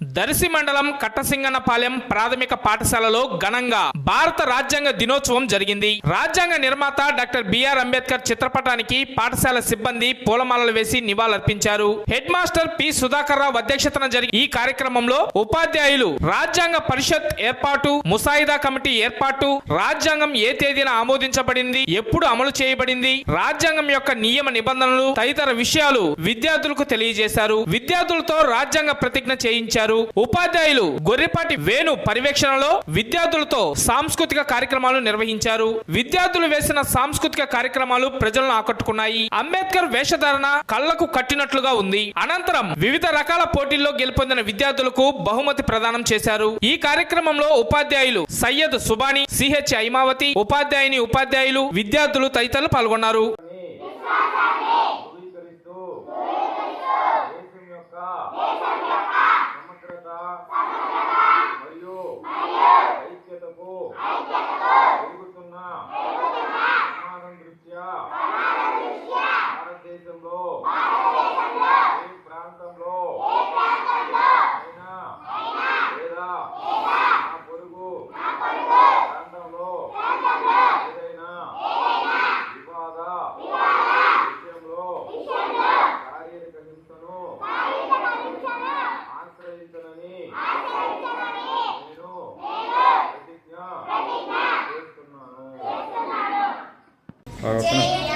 దర్శి మండలం కట్టసింగనపాలెం ప్రాథమిక పాఠశాలలో ఘనంగా భారత రాజ్యాంగ దినోత్సవం జరిగింది. రాజ్యాంగ నిర్మాత డాక్టర్ బిఆర్ అంబేద్కర్ చిత్రపటానికి పాఠశాల సిబ్బంది పూలమాలలు వేసి నివాళులర్పించారు. Head master P. Sudhakar Rao అధ్యక్షతన జరిగిన ఈ కార్యక్రమంలో ఉపాధ్యాయులు రాజ్యాంగ పరిషత్ ఏర్పాటు ముసాయిదా కమిటీ ఏర్పాటు రాజ్యాంగం ఏ తేదీన ఆమోదించబడింది ఎప్పుడు అమలు చేయబడింది రాజ్యాంగం యొక్క నియమ నిబంధనలు తదితర విషయాలు విద్యార్థులకు తెలియజేశారు. విద్యార్థులతో రాజ్యాంగ ప్రతిజ్ఞ చేయించారు. ఉపాధ్యాయులు గొర్రెపాటి వేణు పర్యవేక్షణలో విద్యార్థులతో సాంస్కృతిక కార్యక్రమాలు నిర్వహించారు. విద్యార్థులు వేసిన సాంస్కృతిక కార్యక్రమాలు ప్రజలను ఆకట్టుకున్నాయి. అంబేద్కర్ వేషధారణ కళ్ళకు కట్టినట్లుగా ఉంది. అనంతరం వివిధ రకాల పోటీల్లో గెలుపొందిన విద్యార్థులకు బహుమతి ప్రదానం చేశారు. ఈ కార్యక్రమంలో ఉపాధ్యాయులు సయ్యద్ సుబాని సిహెచ్ ఐమావతి ఉపాధ్యాయుని ఉపాధ్యాయులు విద్యార్థులు తదితరులు పాల్గొన్నారు. భారతదేశంలో ఏ ప్రాంతంలో అయినా లేదా నా పొరుగు ప్రాంతంలో ఏదైనా వివాద విషయంలో శారీరక హింసను ఆశ్రయించనని నేను ప్రతిజ్ఞ చేస్తున్నాను. జయ